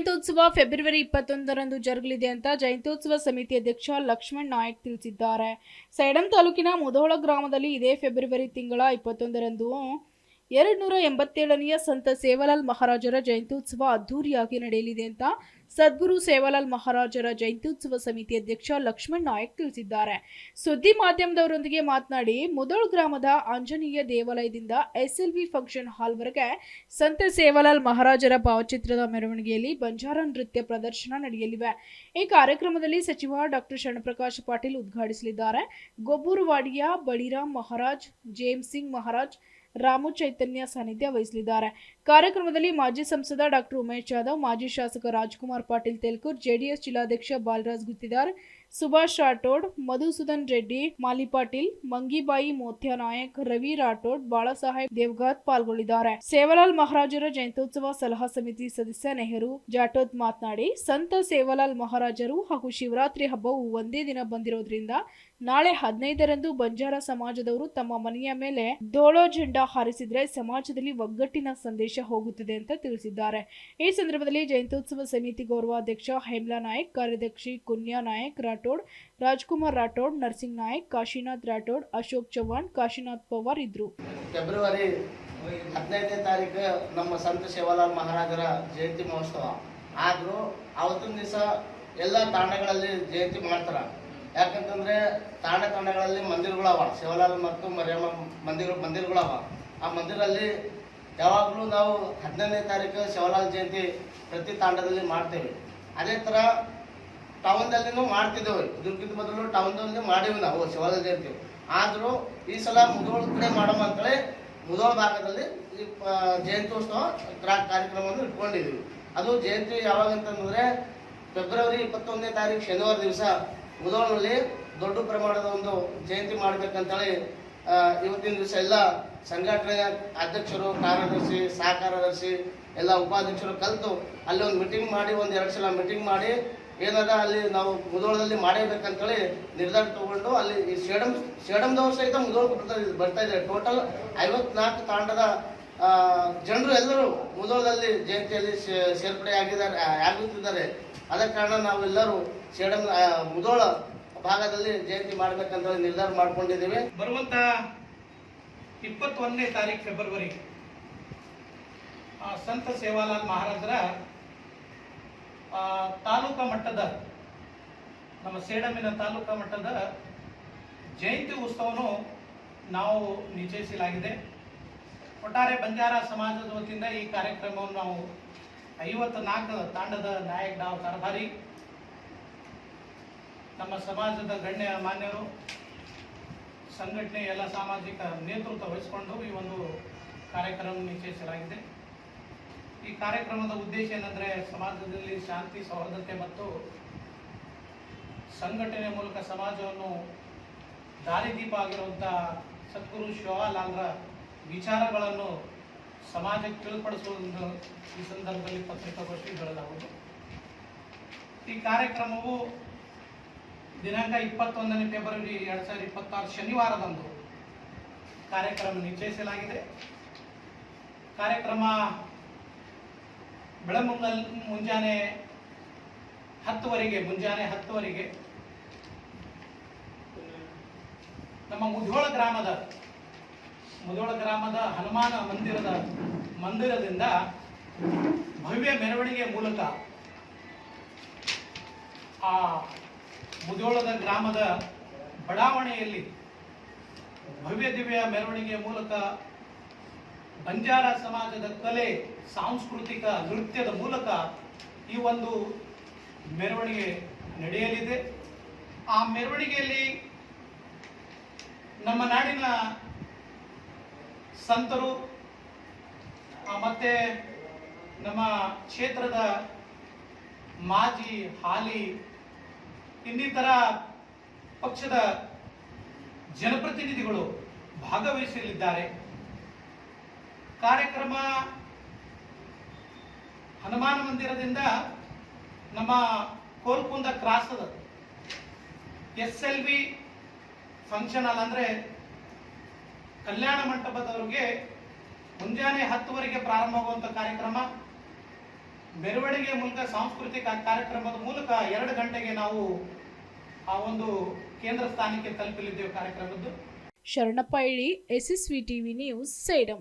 ಜಯಂತ್ಯೋತ್ಸವ February ಇಪ್ಪತ್ತೊಂದರಂದು ಜರುಗಲಿದೆ ಅಂತ ಜಯಂತ್ಯೋತ್ಸವ ಸಮಿತಿ ಅಧ್ಯಕ್ಷ ಲಕ್ಷ್ಮಣ್ ನಾಯಕ್ ತಿಳಿಸಿದ್ದಾರೆ. ಸೈಡಂ ತಾಲೂಕಿನ ಮುಧೋಳ ಗ್ರಾಮದಲ್ಲಿ ಇದೇ ಫೆಬ್ರವರಿ ತಿಂಗಳ ಇಪ್ಪತ್ತೊಂದರಂದು ಎರಡು ನೂರ ಎಂಬತ್ತೇಳನೆಯ ಸಂತ ಸೇವಾಲಾಲ್ ಮಹಾರಾಜರ ಜಯಂತ್ಯುತ್ಸವ ಅದ್ದೂರಿಯಾಗಿ ನಡೆಯಲಿದೆ ಅಂತ ಸದ್ಗುರು ಸೇವಾಲಾಲ್ ಮಹಾರಾಜರ ಜಯಂತ್ಯುತ್ಸವ ಸಮಿತಿ ಅಧ್ಯಕ್ಷ ಲಕ್ಷ್ಮಣ್ ನಾಯಕ್ ತಿಳಿಸಿದ್ದಾರೆ. ಸುದ್ದಿ ಮಾಧ್ಯಮದವರೊಂದಿಗೆ ಮಾತನಾಡಿ, ಮುದೋಳ್ ಗ್ರಾಮದ ಆಂಜನೇಯ ದೇವಾಲಯದಿಂದ ಎಸ್ಎಲ್ವಿ ಫಂಕ್ಷನ್ ಹಾಲ್ವರೆಗೆ ಸಂತ ಸೇವಾಲಾಲ್ ಮಹಾರಾಜರ ಭಾವಚಿತ್ರದ ಮೆರವಣಿಗೆಯಲ್ಲಿ ಬಂಜಾರ ನೃತ್ಯ ಪ್ರದರ್ಶನ ನಡೆಯಲಿವೆ. ಈ ಕಾರ್ಯಕ್ರಮದಲ್ಲಿ ಸಚಿವ ಡಾಕ್ಟರ್ ಶರಣಪ್ರಕಾಶ್ ಪಾಟೀಲ್ ಉದ್ಘಾಟಿಸಲಿದ್ದಾರೆ. ಗೊಬ್ಬೂರುವಾಡಿಯ ಬಳಿರಾಮ್ ಮಹಾರಾಜ್ ಜೇಮ್ ಸಿಂಗ್ ಮಹಾರಾಜ್ ರಾಮು ಚೈತನ್ಯ ಸಾನ್ನಿಧ್ಯ ವಹಿಸಲಿದ್ದಾರೆ. ಕಾರ್ಯಕ್ರಮದಲ್ಲಿ ಮಾಜಿ ಸಂಸದ ಡಾಕ್ಟರ್ ಉಮೇಶ್ ಜಾಧವ್, ಮಾಜಿ ಶಾಸಕ ರಾಜ್ಕುಮಾರ್ ಪಾಟೀಲ್ ತೆಲ್ಕೂರ್ ಜೆಡಿಎಸ್ ಜಿಲ್ಲಾಧ್ಯಕ್ಷ ಬಾಲರಾಜ್ ಗುತ್ತಿದಾರ್ ಸುಭಾಷ್ ರಾಠೋಡ್, ಮಧುಸೂದನ್ ರೆಡ್ಡಿ, ಮಾಲಿ ಪಾಟೀಲ್, ಮಂಗಿಬಾಯಿ ಮೋತ್ಯ ನಾಯಕ್ ರವಿ ರಾಠೋಡ್, ಬಾಳಸಾಹೇಬ್ ದೇವ್ಘಾತ್ ಪಾಲ್ಗೊಳ್ಳಿದ್ದಾರೆ. ಸೇವಾಲಾಲ್ ಮಹಾರಾಜರ ಜಯಂತ್ಯೋತ್ಸವ ಸಲಹಾ ಸಮಿತಿ ಸದಸ್ಯ ನೆಹರು ಜಾಟೋದ್ ಮಾತನಾಡಿ, ಸಂತ ಸೇವಾಲಾಲ್ ಮಹಾರಾಜರು ಹಾಗೂ ಶಿವರಾತ್ರಿ ಹಬ್ಬವು ಒಂದೇ ದಿನ ಬಂದಿರೋದ್ರಿಂದ ನಾಳೆ ಹದಿನೈದರಂದು ಬಂಜಾರ ಸಮಾಜದವರು ತಮ್ಮ ಮನೆಯ ಮೇಲೆ ದೋಳೋ ಜೆಂಡಾ ಹಾರಿಸಿದ್ರೆ ಸಮಾಜದಲ್ಲಿ ಒಗ್ಗಟ್ಟಿನ ಸಂದೇಶ ಹೋಗುತ್ತದೆ ಅಂತ ತಿಳಿಸಿದ್ದಾರೆ. ಈ ಸಂದರ್ಭದಲ್ಲಿ ಜಯಂತ್ಯೋತ್ಸವ ಸಮಿತಿ ಗೌರವಾಧ್ಯಕ್ಷ ಹೇಮ್ಲಾ ನಾಯಕ್, ಕಾರ್ಯದರ್ಶಿ ಕುನ್ಯಾ ನಾಯಕ್, ರಾಠೋಡ್ ರಾಜ್ಕುಮಾರ್ ರಾಠೋಡ್, ನರ್ಸಿಂಗ್ ನಾಯಕ್, ಕಾಶಿನಾಥ್ ರಾಠೋಡ್, ಅಶೋಕ್ ಚವ್ಹಾಣ್, ಕಾಶಿನಾಥ್ ಪವಾರ್ ಇದ್ರು. ಫೆಬ್ರವರಿ ಹದಿನೈದನೇ ತಾರೀಕು ನಮ್ಮ ಸಂತ ಶಿವಲಾಲ್ ಮಹಾರಾಜರ ಜಯಂತಿ ಮಹೋತ್ಸವ. ಆದರೂ ಅವತ್ತಿನ ದಿವಸ ಎಲ್ಲ ತಾಂಡಗಳಲ್ಲಿ ಜಯಂತಿ ಮಾಡ್ತಾರ. ಯಾಕಂತಂದ್ರೆ ತಾಂಡ ತಾಂಡಗಳಲ್ಲಿ ಮಂದಿರಗಳವ ಶಿವಲಾಲ್ ಮತ್ತು ಮರಿಯಮ್ಮ ಮಂದಿರ ಮಂದಿರಗಳವ ಆ ಮಂದಿರಲ್ಲಿ ಯಾವಾಗಲೂ ನಾವು ಹದಿನೈದನೇ ತಾರೀಕು ಶಿವಲಾಲ್ ಜಯಂತಿ ಪ್ರತಿ ತಾಂಡದಲ್ಲಿ ಮಾಡ್ತೇವೆ. ಅದೇ ಥರ ಟೌನ್ದಲ್ಲಿನೂ ಮಾಡ್ತಿದ್ದೇವೆ. ಇದಕ್ಕಿಂತ ಮೊದಲು ಟೌನ್ದಲ್ಲಿ ಮಾಡೀವಿ ನಾವು ಶಿವಾಲ ಜಯಂತಿ. ಆದರೂ ಈ ಸಲ ಮುದೋಳ ಕಡೆ ಮಾಡೋಣ ಅಂತೇಳಿ ಮುದೋಳ ಭಾಗದಲ್ಲಿ ಈ ಜಯಂತ್ಯೋತ್ಸವ ಕ್ರಾ- ಕಾರ್ಯಕ್ರಮವನ್ನು ಇಟ್ಕೊಂಡಿದ್ದೀವಿ. ಅದು ಜಯಂತಿ ಯಾವಾಗ ಅಂತಂದರೆ ಫೆಬ್ರವರಿ ಇಪ್ಪತ್ತೊಂದನೇ ತಾರೀಕು ಶನಿವಾರ ದಿವಸ ಮುಧೋಳನಲ್ಲಿ ದೊಡ್ಡ ಪ್ರಮಾಣದ ಒಂದು ಜಯಂತಿ ಮಾಡಬೇಕಂತೇಳಿ ಇವತ್ತಿನ ದಿವಸ ಎಲ್ಲ ಸಂಘಟನೆಯ ಅಧ್ಯಕ್ಷರು, ಕಾರ್ಯದರ್ಶಿ ಸಹ ಕಾರ್ಯದರ್ಶಿ ಎಲ್ಲ ಉಪಾಧ್ಯಕ್ಷರು ಕಲಿತು ಅಲ್ಲಿ ಒಂದು ಮೀಟಿಂಗ್ ಮಾಡಿ ಒಂದು ಎರಡು ಸಲ ಮೀಟಿಂಗ್ ಮಾಡಿ ಏನಾರ ಅಲ್ಲಿ ನಾವು ಮುದೋಳದಲ್ಲಿ ಮಾಡೇಬೇಕಂತೇಳಿ ನಿರ್ಧಾರ ತಗೊಂಡು ಅಲ್ಲಿ ಈ ಸೇಡಂ, ಸೇಡಂದವ್ರು ಸಹಿತ ಮುದೋಳಕ್ಕೆ ಬರ್ತಾ ಬರ್ತಾ ಇದ್ದಾರೆ. ಟೋಟಲ್ ಐವತ್ನಾಲ್ಕು ತಾಂಡದ ಜನರು ಎಲ್ಲರೂ ಮುದೋಳದಲ್ಲಿ ಜಯಂತಿಯಲ್ಲಿ ಸೇರ್ಪಡೆ ಆಗಿದ್ದಾರೆ ಆಗುತ್ತಿದ್ದಾರೆ. ಅದ ಕಾರಣ ನಾವೆಲ್ಲರೂ ಸೇಡಂ ಮುದೋಳ ಭಾಗದಲ್ಲಿ ಜಯಂತಿ ಮಾಡ್ಬೇಕಂತ ನಿರ್ಧಾರ ಮಾಡ್ಕೊಂಡಿದ್ದೀವಿ. ಬರುವಂತ ಇಪ್ಪತ್ತೊಂದನೇ ತಾರೀಕು ಫೆಬ್ರವರಿ ಸಂತ ಸೇವಾಲಾಲ್ ಮಹಾರಾಜರ ತಾಲೂಕಾ ಮಟ್ಟದ, ನಮ್ಮ ಸೇಡಮಿನ ತಾಲೂಕಾ ಮಟ್ಟದ ಜಯಂತಿ ಉತ್ಸವನು ನಾವು ನಿಶ್ಚಯಿಸಲಾಗಿದೆ ಒಟ್ಟಾರೆ ಬಂಜಾರ ಸಮಾಜದ ವತಿಯಿಂದ ಈ ಕಾರ್ಯಕ್ರಮವನ್ನು ನಾವು ಐವತ್ತು ನಾಲ್ಕು ತಾಂಡದ ನಾಯಕ ಡಾವ್ ಕಾರ್ಭಾರಿ ನಮ್ಮ ಸಮಾಜದ ಗಣ್ಯ ಮಾನ್ಯರು, ಸಂಘಟನೆ ಎಲ್ಲ ಸಾಮಾಜಿಕ ನೇತೃತ್ವ ವಹಿಸಿಕೊಂಡು ಈ ಒಂದು ಕಾರ್ಯಕ್ರಮ ನಿಶ್ಚಯಿಸಲಾಗಿದೆ ಈ ಕಾರ್ಯಕ್ರಮದ ಉದ್ದೇಶ ಏನಂದ್ರೆ ಸಮಾಜದಲ್ಲಿ ಶಾಂತಿ, ಸೌಹಾರ್ದತೆ ಮತ್ತು ಸಂಘಟನೆ ಮೂಲಕ ಸಮಾಜವನ್ನು ದಾರಿದೀಪ ಆಗಿರುವಂಥ ಸದ್ಗುರು ಶಿವಲಾಲ್ರ ವಿಚಾರಗಳನ್ನು ಸಮಾಜಕ್ಕೆ ತಿಳಿಪಡಿಸುವುದು ಈ ಸಂದರ್ಭದಲ್ಲಿ ಪತ್ರಿಕಾಗೋಷ್ಠಿ ಹೇಳಲಾಗುವುದು ಈ ಕಾರ್ಯಕ್ರಮವು ದಿನಾಂಕ ಇಪ್ಪತ್ತೊಂದನೇ ಫೆಬ್ರವರಿ ಎರಡ್ ಸಾವಿರದ ಇಪ್ಪತ್ತಾರು ಶನಿವಾರದಂದು ಕಾರ್ಯಕ್ರಮ ನಿಶ್ಚಯಿಸಲಾಗಿದೆ. ಕಾರ್ಯಕ್ರಮ ಬೆಳಮುಂಗಲ್ ಮುಂಜಾನೆ ಹತ್ತುವರೆಗೆ ಮುಂಜಾನೆ ಹತ್ತುವರೆಗೆ ನಮ್ಮ ಮುಧೋಳ ಗ್ರಾಮದ ಮುಧೋಳ ಗ್ರಾಮದ ಹನುಮಾನ ಮಂದಿರದ ಮಂದಿರದಿಂದ ಭವ್ಯ ಮೆರವಣಿಗೆ ಮೂಲಕ ಆ ಮುಧೋಳದ ಗ್ರಾಮದ ಬಡಾವಣೆಯಲ್ಲಿ ಭವ್ಯ ದಿವ್ಯ ಮೆರವಣಿಗೆಯ ಮೂಲಕ ಬಂಜಾರ ಸಮಾಜದ ಕಲೆ, ಸಾಂಸ್ಕೃತಿಕ ನೃತ್ಯದ ಮೂಲಕ ಈ ಒಂದು ಮೆರವಣಿಗೆ ನಡೆಯಲಿದೆ. ಆ ಮೆರವಣಿಗೆಯಲ್ಲಿ ನಮ್ಮ ನಾಡಿನ ಸಂತರು ಮತ್ತೆ ನಮ್ಮ ಕ್ಷೇತ್ರದ ಮಾಜಿ ಹಾಲಿ, ಇನ್ನಿತರ ಪಕ್ಷದ ಜನಪ್ರತಿನಿಧಿಗಳು ಭಾಗವಹಿಸಲಿದ್ದಾರೆ. ಕಾರ್ಯಕ್ರಮ ಹನುಮಾನ ಮಂದಿರದಿಂದ ನಮ್ಮ Kolkunda cross S L V function hall ಅಂದ್ರೆ ಕಲ್ಯಾಣ ಮಂಟಪದವರಿಗೆ ಮುಂಜಾನೆ ಹತ್ತುವರೆಗೆ ಪ್ರಾರಂಭವಾಗುವಂತ ಕಾರ್ಯಕ್ರಮ. ಮೆರವಣಿಗೆ ಮೂಲಕ ಸಾಂಸ್ಕೃತಿಕ ಕಾರ್ಯಕ್ರಮದ ಮೂಲಕ ಎರಡು ಗಂಟೆಗೆ ನಾವು ಆ ಒಂದು ಕೇಂದ್ರ ಸ್ಥಾನಕ್ಕೆ ತಲುಪಲಿದ್ದೇವೆ ಕಾರ್ಯಕ್ರಮದ್ದು. ಶರಣಪ್ಪ ಇಳಿ S S V TV news Sedam